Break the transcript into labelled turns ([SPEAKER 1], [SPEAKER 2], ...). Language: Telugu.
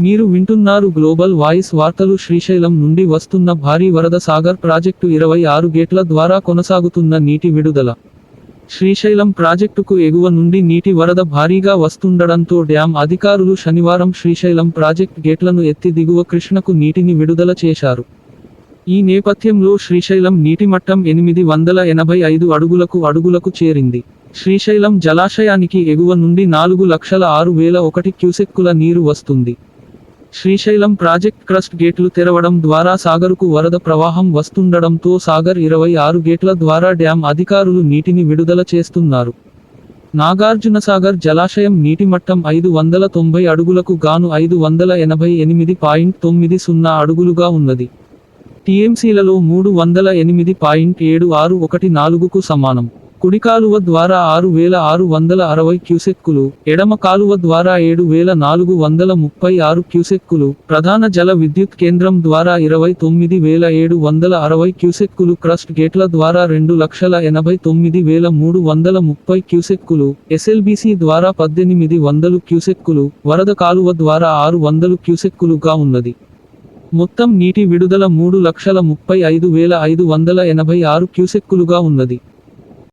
[SPEAKER 1] మీరు వింటున్నారు గ్లోబల్ వాయిస్ వార్తలు శ్రీశైలం నుండి వస్తున్న భారీ వరద సాగర్ ప్రాజెక్టు ఇరవై ఆరు గేట్ల ద్వారా కొనసాగుతున్న నీటి విడుదల. శ్రీశైలం ప్రాజెక్టుకు ఎగువ నుండి నీటి వరద భారీగా వస్తుండడంతో డ్యాం అధికారులు శనివారం శ్రీశైలం ప్రాజెక్ట్ గేట్లను ఎత్తి దిగువ కృష్ణకు నీటిని విడుదల చేశారు. ఈ నేపథ్యంలో శ్రీశైలం నీటి మట్టం ఎనిమిది వందల ఎనభై ఐదు అడుగులకు అడుగులకు చేరింది. శ్రీశైలం జలాశయానికి ఎగువ నుండి నాలుగు లక్షల ఆరు వేల ఒకటి క్యూసెక్కుల నీరు వస్తుంది. శ్రీశైలం ప్రాజెక్ట్ క్రస్ట్ గేట్లు తెరవడం ద్వారా సాగరుకు వరద ప్రవాహం వస్తుండడంతో సాగర్ ఇరవై ఆరు గేట్ల ద్వారా డ్యాం అధికారులు నీటిని విడుదల చేస్తున్నారు. నాగార్జునసాగర్ జలాశయం నీటి మట్టం ఐదు వందల తొంభై అడుగులకు గాను ఐదు వందల ఎనభై ఎనిమిది పాయింట్ తొమ్మిది సున్నా అడుగులుగా ఉన్నది. టీఎంసీలలో మూడు వందల ఎనిమిది పాయింట్ ఏడు ఆరు ఒకటి నాలుగుకు సమానం. కుడి కాలువ ద్వారా ఆరు వేల ఆరు వందల అరవై క్యూసెక్కులు ఎడమ కాలువ ద్వారా ఏడు వేల నాలుగు వందల ముప్పై ఆరు క్యూసెక్కులు ప్రధాన జల విద్యుత్ కేంద్రం ద్వారా ఇరవై తొమ్మిది వేల ఏడు వందల అరవై క్యూసెక్కులు క్రస్ట్ గేట్ల ద్వారా రెండు లక్షల ఎనభై తొమ్మిది వేల మూడు వందల ముప్పై క్యూసెక్కులు ఎస్ఎల్బిసి ద్వారా పద్దెనిమిది వందలు క్యూసెక్కులు వరద కాలువ ద్వారా ఆరు వందలు క్యూసెక్కులుగా ఉన్నది. మొత్తం నీటి విడుదల మూడు లక్షల ముప్పై ఐదు వేల ఐదు వందల ఎనభై ఆరు క్యూసెక్కులుగా ఉన్నది.